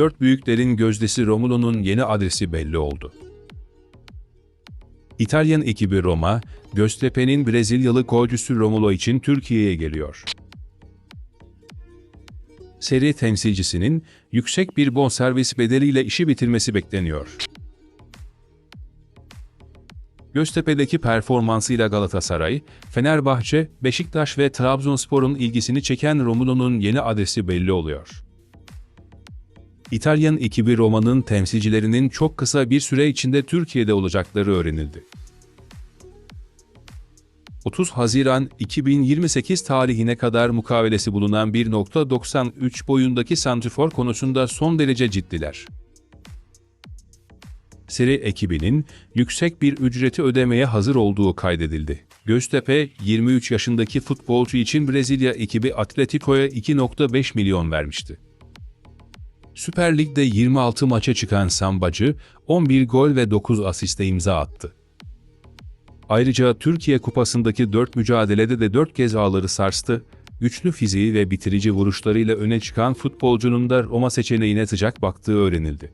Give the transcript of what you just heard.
Dört büyüklerin gözdesi Romulo'nun yeni adresi belli oldu. İtalyan ekibi Roma, Göztepe'nin Brezilyalı golcüsü Romulo için Türkiye'ye geliyor. Seri temsilcisinin yüksek bir bonservis bedeliyle işi bitirmesi bekleniyor. Göztepe'deki performansıyla Galatasaray, Fenerbahçe, Beşiktaş ve Trabzonspor'un ilgisini çeken Romulo'nun yeni adresi belli oluyor. İtalyan ekibi Roma'nın temsilcilerinin çok kısa bir süre içinde Türkiye'de olacakları öğrenildi. 30 Haziran 2028 tarihine kadar mukavelesi bulunan 1.93 boyundaki santrifor konusunda son derece ciddiler. Seri ekibinin yüksek bir ücreti ödemeye hazır olduğu kaydedildi. Göztepe, 23 yaşındaki futbolcu için Brezilya ekibi Atletico'ya 2.5 milyon vermişti. Süper Lig'de 26 maça çıkan Sambacı, 11 gol ve 9 asiste imza attı. Ayrıca Türkiye Kupası'ndaki 4 mücadelede de 4 kez ağları sarstı, güçlü fiziği ve bitirici vuruşlarıyla öne çıkan futbolcunun da Roma seçeneğine sıcak baktığı öğrenildi.